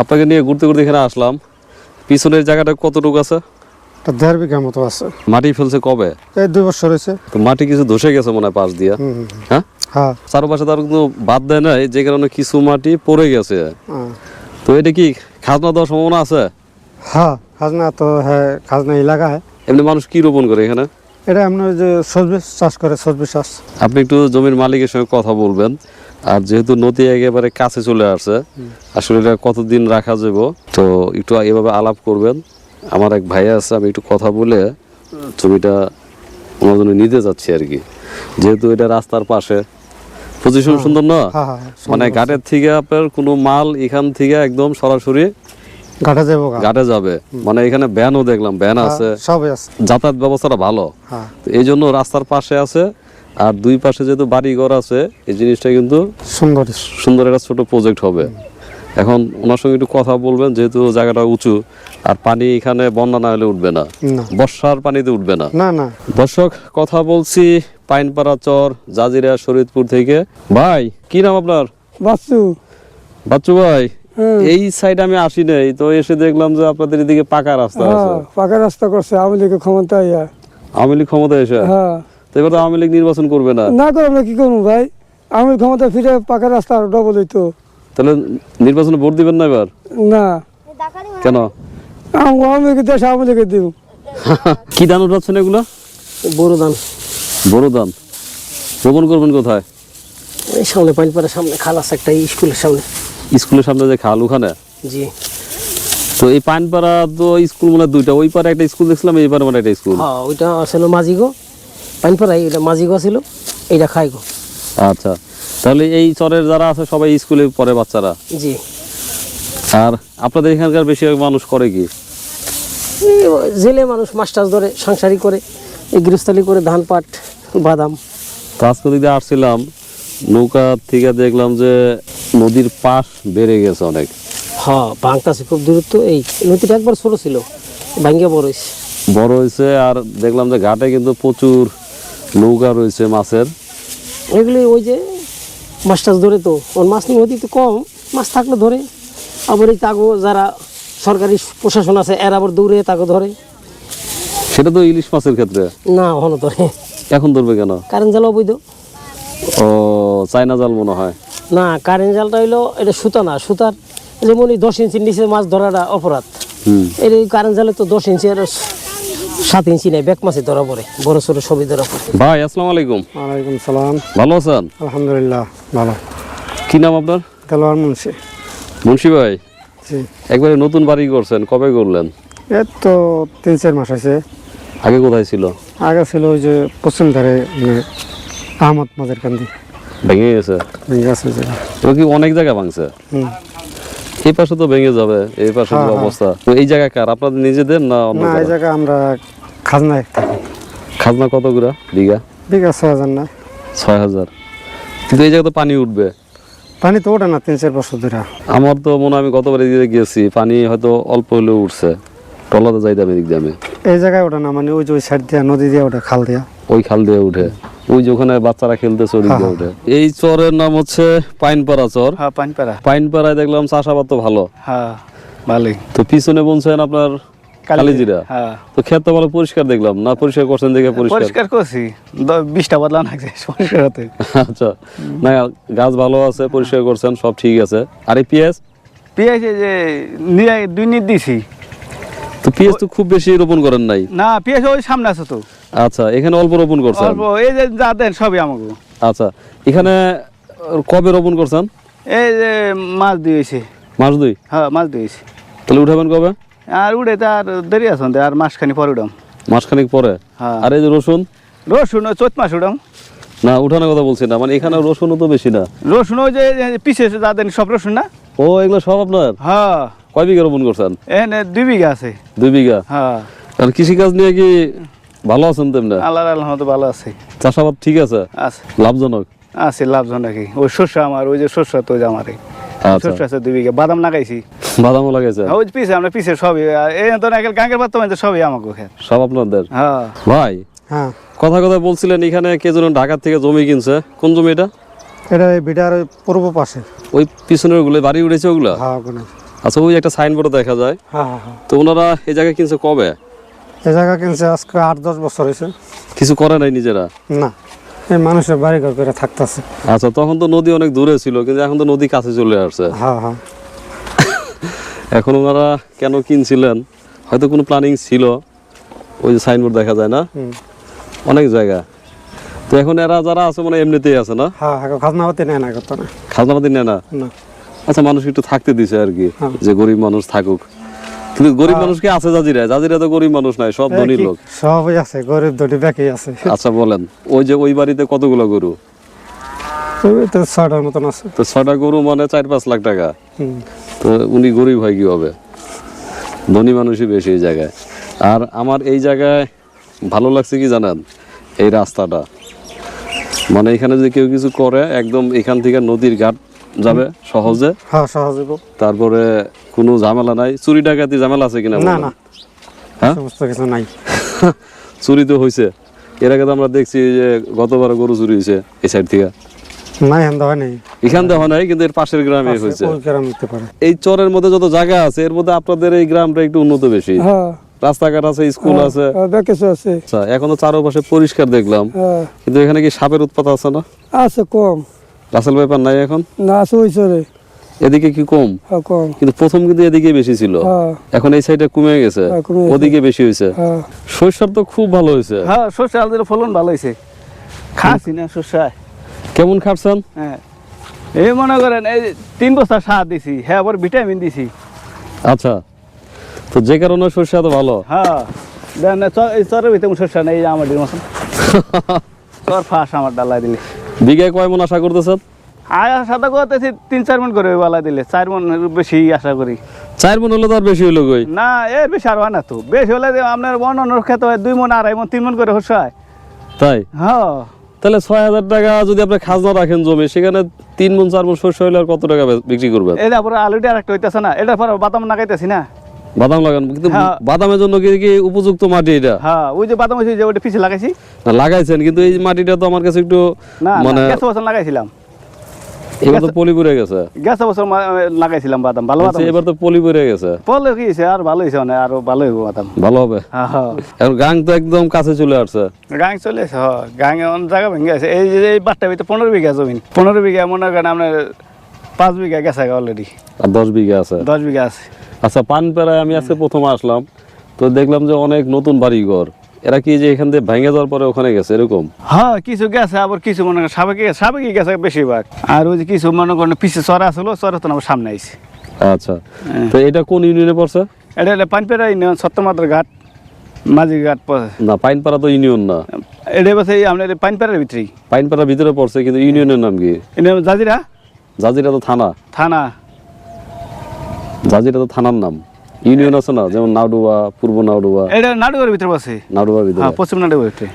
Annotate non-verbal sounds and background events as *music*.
আপনাকে নিয়ে ঘুরতে ঘুরতে এখানে আসলাম। পিছনের জায়গাটা কতটুকু আছে? দেড় বিঘা মতো আছে। মাটি ফেলছে কবে? এই দুই বছর হয়েছে। তো মাটি কিছু ধসে গেছে মনে হয় পাশ দিয়া। হ্যাঁ? হ্যাঁ। চারপাশে তার কিন্তু বাদ দেয় নাই যে কারণে কিছু মাটি পড়ে গেছে। হ্যাঁ। তো এটা কি খাজনা দেওয়ার সম্ভাবনা আছে? হ্যাঁ খাজনা তো হ্যাঁ খাজনা এলাকা হ্যাঁ এমনি মানুষ কি রোপণ করে এখানে? এটা এমন যে সবজি চাষ করে সবজি চাষ। আপনি একটু জমির মালিকের সঙ্গে কথা বলবেন। আর যেহেতু নদী একেবারে কাছে চলে আসছে আসলে এটা কতদিন রাখা যাব? তো একটু এভাবে আলাপ করবেন। আমার এক ভাই আছে আমি একটু কথা বলে জমিটা ওনার জন্য নিতে যাচ্ছি আর কি। যেহেতু এটা রাস্তার পাশে। পজিশন সুন্দর না? হ্যাঁ হ্যাঁ হ্যাঁ, মানে ঘাটের থেকে আপনার কোনো মাল এখান থেকে একদম সরাসরি ঘাটে যাব ঘাটে যাবে। মানে এখানে ভ্যানও দেখলাম ভ্যান আছে। যাতায়াত ব্যবস্থাটা ভালো। এই জন্য রাস্তার পাশে আছে। আর দুই পাশে যেহেতু বাড়ি ঘর আছে এই জিনিসটা কিন্তু সুন্দর। সুন্দর একটা ছোট প্রজেক্ট হবে। এখন ওনার সঙ্গে একটু কথা বলবেন যেহেতু জায়গাটা উঁচু আর পানি এখানে বন্যা না হলে উঠবে না। বর্ষার পানিতে উঠবে না। না না। দর্শক কথা বলছি পাইনপাড়া চর জাজিরা শরীদপুর থেকে। ভাই কি নাম আপনার? বাচ্চু। বাচ্চু ভাই এই সাইড আমি আসি নাই তো এসে দেখলাম যে আপনাদের এদিকে পাকা রাস্তা আছে। হ্যাঁ পাকা রাস্তা করছে আওয়ামী লীগের ক্ষমতা আওয়ামী লীগ ক্ষমতা এসে? হ্যাঁ। তো এবার তো আওয়ামী লীগ নির্বাচন করবে না। না করে আমরা কি করব ভাই? আওয়ামী ক্ষমতা ফিরে পাকা রাস্তা আর ডবল হইতো। তাহলে নির্বাচনে ভোট দিবেন না এবার? না। কেন? আওয়ামী লীগের দেশ আওয়ামী লীগের দিব *laughs* কি ধান উঠাচ্ছেন এগুলো? বড় ধান। বড় ধান। রোপণ করবেন কোথায়? এই সামনে পাইলপাড়ার সামনে খাল আছে একটা স্কুলের সামনে। স্কুলের সামনে যে খাল ওখানে? জি। তো এই পানপাড়া তো স্কুল মানে দুইটা ওই পারে একটা স্কুল দেখছিলাম এই পারে মানে একটা স্কুল। হ্যাঁ ওইটা ছিল মাঝিগো। পাইনপাড়াই এটা মাঝিগো ছিল এইটা খাইগো। আচ্ছা তাহলে এই চরের যারা আছে সবাই স্কুলে পড়ে বাচ্চারা? জি। আর আপনাদের এখানকার বেশিরভাগ মানুষ করে কি? জেলে মানুষ মাছ টাছ ধরে সংসারই করে এই গৃহস্থালি করে ধান পাট বাদাম। তো আজকে দিক আসছিলাম নৌকা থেকে দেখলাম যে নদীর পাশ বেড়ে গেছে অনেক। হ্যাঁ ভাঙতাছে খুব দূরত্ব। এই নদীটা একবার ছোট ছিল ভাঙ্গিয়া বড় হয়েছে বড় হয়েছে আর দেখলাম যে ঘাটে কিন্তু প্রচুর নৌকা রয়েছে মাছের। এগুলি ওই যে মাছ টাছ ধরে তো। ওর মাছ নদী তো কম মাছ থাকলে ধরে। আবার এই তাগো যারা সরকারি প্রশাসন আছে এরা আবার দৌড়ে তাকে ধরে। সেটা তো ইলিশ মাছের ক্ষেত্রে। না ওখানে ধরে। এখন ধরবে কেন? কারেন্ট জাল অবৈধ ও চাইনা জাল মনে হয়। না কারেন্ট জালটা হইল এটা সুতা না। সুতার যেমন এই দশ ইঞ্চির নিচে মাছ ধরাটা অপরাধ। এর এই কারেন্ট জালে তো দশ ইঞ্চি আর সাত ইঞ্চি নেই ব্যাক মাছে ধরা পড়ে বড় ছোট সবই ধরা পড়ে ভাই আসসালামু আলাইকুম। ওয়ালাইকুম সালাম। ভালো আছেন? আলহামদুলিল্লাহ ভালো। কি নাম আপনার? তেলোয়ার মুন্সি। মুন্সি ভাই জি। একবারে নতুন বাড়ি করছেন কবে করলেন? এর তো তিন চার মাস হয়েছে। আগে কোথায় ছিল? আগে ছিল ওই যে পশ্চিম ধারে আহমদ মাজার কান্দি। ভেঙে গেছে? ভেঙে কি অনেক জায়গা ভাঙছে? হুম। এই পাশে তো ভেঙে যাবে এই পাশে হ্যাঁ, হ্যাঁ। অবস্থা। তো এই জায়গা কার? আপনাদের নিজেদের না অন্য না এই কারও? জায়গায় আমরা খাজনায় থাকি খাজনা কত গুড়া বিঘা? বিঘা ছয় হাজার না। ছয় হাজার। কিন্তু এই জায়গা তো পানি উঠবে। পানি তো ওঠে না তিন চার বছর ধরে। আমার তো মনে হয় আমি গতবার এদিকে গেছি পানি হয়তো অল্প হলেও উঠছে। টলাতে যাইতাম এদিক দিয়ে আমি। এই জায়গায় ওঠে না মানে ওই যে ওই সাইড দিয়া নদী দিয়ে ওঠে খাল দিয়া। ওই খাল দিয়ে উঠে। ওই যে ওখানে বাচ্চারা খেলতেছে ওদিক দিয়ে এই চরের নাম হচ্ছে পাইনপাড়া চর। হ্যাঁ পানপাড়া পাইনপাড়ায় দেখলাম চাষাবাদ তো ভালো। হ্যাঁ ভালোই। তো পিছনে বলছেন আপনার কালিজিরা হ্যাঁ। তো ক্ষেত তো ভালো পরিষ্কার দেখলাম। না পরিষ্কার করছেন দেখে পরিষ্কার? পরিষ্কার করছি। বিশটা বদলা লাগছে পরিষ্কার হতে। আচ্ছা। না গাছ ভালো আছে পরিষ্কার করছেন সব ঠিক আছে। আর এই পেঁয়াজ? পেঁয়াজ যে নিয়ে দুই নিট দিছি। তো পেঁয়াজ তো খুব বেশি রোপণ করেন নাই? না পেঁয়াজ ওই সামনে আছে তো। আচ্ছা এখানে অল্প রোপণ করছেন? অল্প এই যে যা দেন সবই আমাকে আচ্ছা এখানে কবে রোপণ করছেন? এই যে মাছ দিয়েছে মাস দুই হ্যাঁ মাছ দিয়েছে তাহলে উঠাবেন কবে? আর উড়ে তো আর দেরি আছে আর মাসখানি পরে উঠাম। মাসখানেক পরে? হ্যাঁ। আর এই যে রসুন? রসুন ওই চৈত মাস উঠাম। না উঠানোর কথা বলছি না মানে এখানে রসুনও তো বেশি না। রসুন ওই যে যে পিছে যা দেন সব রসুন না? ও এগুলো সব আপনার? হ্যাঁ। কয় বিঘা রোপণ করছেন? এখানে দুই বিঘা আছে। দুই বিঘা? হ্যাঁ। আর কৃষিকাজ নিয়ে কি ভালো আছেন তেমনি? আল্লাহ আল্লাহ ভালো আছে। চাষাবাদ ঠিক আছে? আছে। লাভজনক? আছে লাভজনক ওই শস্য আমার ওই যে শস্য তো ওই যে আমার আচ্ছা। শস্য আছে দুই বিঘা। বাদাম লাগাইছি। বাদামও লাগাইছে ওই যে পিছে আমরা পিছে সবই এই তো গাঙ্গের পাত্র মানে সবই আমাকে সব আপনাদের? হ্যাঁ। ভাই হ্যাঁ। কথা কথা বলছিলেন এখানে কে যেন ঢাকার থেকে জমি কিনছে। কোন জমি এটা? এটা এই বিটার পূর্ব পাশে ওই পিছনের ওগুলো বাড়ি উঠেছে ওগুলা? হ্যাঁ আচ্ছা ওই একটা সাইনবোর্ড দেখা যায়। হ্যাঁ হ্যাঁ হ্যাঁ। তো ওনারা এই জায়গায় কিনছে কবে? এই জায়গা কিনছে আজকে আট দশ বছর হয়েছে। কিছু করে নাই নিজেরা? না এই মানুষের বাড়ি ঘর করে থাকতেছে। আচ্ছা তখন তো নদী অনেক দূরে ছিল কিন্তু এখন তো নদী কাছে চলে আসছে। হ্যাঁ হ্যাঁ। এখন ওনারা কেন কিনছিলেন? হয়তো কোনো প্ল্যানিং ছিল ওই যে সাইনবোর্ড দেখা যায় না? অনেক জায়গা। তো এখন এরা যারা আছে মানে এমনিতেই আছে না? হ্যাঁ খাজনাপাতি নেয় না করতো না। খাজনাপাতি নেয় না? না। আচ্ছা মানুষ একটু থাকতে দিছে আর কি হ্যাঁ। যে গরিব মানুষ থাকুক। কিন্তু গরিব মানুষ কি আছে জাজিরা? জাজিরা তো গরিব মানুষ নাই সব ধনী লোক। সবই আছে গরিব দড়ি ব্যাকি আছে। আচ্ছা বলেন ওই যে ওই বাড়িতে কতগুলো গরু? তো ছয়টার মতন আছে। তো ছয়টা গরু মানে চার পাঁচ লাখ টাকা। তো উনি গরিব হয় কি হবে ধনী মানুষই বেশি এই জায়গায়। আর আমার এই জায়গায় ভালো লাগছে কি জানেন? এই রাস্তাটা। মানে এখানে যদি কেউ কিছু করে একদম এখান থেকে নদীর ঘাট যাবে সহজে? হ্যাঁ সহজে। তারপরে কোনো ঝামেলা নাই? চুরি ডাকাতি ঝামেলা আছে কিনা না না। হ্যাঁ? সমস্ত কিছু নাই। *laughs* চুরি তো হয়েছে এর আগে তো আমরা দেখছি যে গতবার গরু চুরি হয়েছে এই সাইড থেকে। নাই হেন হয় নাই। এখান দেওয়া নাই কিন্তু এর পাশের গ্রামে হয়েছে ওই গ্রাম দিতে পারে। এই চরের মধ্যে যত জায়গা আছে এর মধ্যে আপনাদের এই গ্রামটা একটু উন্নত বেশি। হ্যাঁ। রাস্তাঘাট আছে স্কুল আছে। হ্যাঁ, কিছু আছে। আচ্ছা এখন তো চারপাশে পরিষ্কার দেখলাম। হ্যাঁ। কিন্তু এখানে কি সাপের উৎপাত আছে না? আছে কম। রাসেল ব্যাপার নাই এখন? না চরে এদিকে কি কম? হ্যাঁ কম। কিন্তু প্রথম কিন্তু এদিকে বেশি ছিল। হ্যাঁ। এখন এই সাইডে কমে গেছে। হ্যাঁ, কমে গেছে। ওদিকে বেশি হয়েছে হ্যাঁ। সরষার তো খুব ভালো হয়েছে হ্যাঁ সর্ষে আলুর ফলন ভালো হয়েছে খাসি না সর্ষায়। কেমন খাটছেন হ্যাঁ। এই মনে করেন এই যে তিন বস্তা সার দিছি। হ্যাঁ আবার ভিটামিন দিছি। আচ্ছা। তো যে কারণে সরষা তো ভালো? হ্যাঁ। দেন চ- এই চরের ভিতরে সর্ষা নেই আমার মতন। *laughs* চর ফাঁস আমার ডালাই দিলে। বিঘায় কয় মন আশা করতেছেন? আয় সাদা করতেছি তিন চার মন করে দিলে। চার মন বেশি আশা করি। চার মন হলে তো আর বেশি হলো কই? না এ বেশি আর হয় না তো। বেশি হলে আপনার অন্য খেতে হয় দুই মন আড়াই মন তিন মন করে হর্ষায় তাই? হ্যাঁ তাহলে ছয় হাজার টাকা যদি আপনি খাজনা রাখেন জমি সেখানে তিন মন চার মন শস্য হলে আর কত টাকা বিক্রি করবেন? আলুটা আর একটা হইতেছে না এটার পর বাদাম লাগাইতেছি না। বাদাম লাগান কিন্তু হ্যাঁ। বাদামের জন্য কি উপযুক্ত মাটি এটা? হ্যাঁ ওই যে বাদাম হয়েছে যে ওটা পিছিয়ে লাগাইছি। না, লাগাইছেন কিন্তু এই মাটিটা তো আমার কাছে একটু মানে বছর লাগাইছিলাম। এবার তো পলি পড়ে গেছে। গ্যাস বছর লাগাইছিলাম বাদাম ভালো বাদাম এবার তো পলি পড়ে গেছে। পলে কি হয়েছে আর ভালো হয়েছে মানে আরও ভালো হইব বাদাম। ভালো হবে? হ্যাঁ হ্যাঁ। এখন গাং তো একদম কাছে চলে আসছে। গাং চলে এসে হ্যাঁ। গাং এমন জায়গা ভেঙে আছে এই যে এই বাট্টা ভিতরে পনেরো বিঘা জমিন পনেরো বিঘা মনে করেন আপনার পাঁচ বিঘা গেছে অলরেডি আর দশ বিঘা আছে? দশ বিঘা আছে। আচ্ছা পানপেড়ায় আমি আজকে প্রথম আসলাম। তো দেখলাম যে অনেক নতুন বাড়িঘর। এরা কি যে এখান থেকে ভেঙে যাওয়ার পরে ওখানে গেছে এরকম? হ্যাঁ কিছু গেছে আবার কিছু মনে করেন সাবেকি সাবেকি গেছে বেশিরভাগ। আর ওই যে কিছু মনে করেন পিছিয়ে চড়া আসলো চড়া তো আমার সামনে আইছে। আচ্ছা। তো এটা কোন ইউনিয়নে পড়ছে? এটা হলে পানপেড়া ইউনিয়ন সত্যমাত্র ঘাট মাঝি ঘাট। না পাইনপাড়া তো ইউনিয়ন না। এটা বসে আপনার পানপেড়ার ভিতরেই। পাইনপাড়ার ভিতরে পড়ছে কিন্তু ইউনিয়নের নাম কি? এটা জাজিরা। জাজিরা তো থানা। থানা। জাজিরা তো থানার নাম। ইউনিয়ন আছে না? যেমন নাডুয়া পূর্ব নাডুয়া এটা নাডুয়ার ভিতরে আছে নাডুয়ার ভিতরে। হ্যাঁ পশ্চিম নাডুয়ার ভিতরে।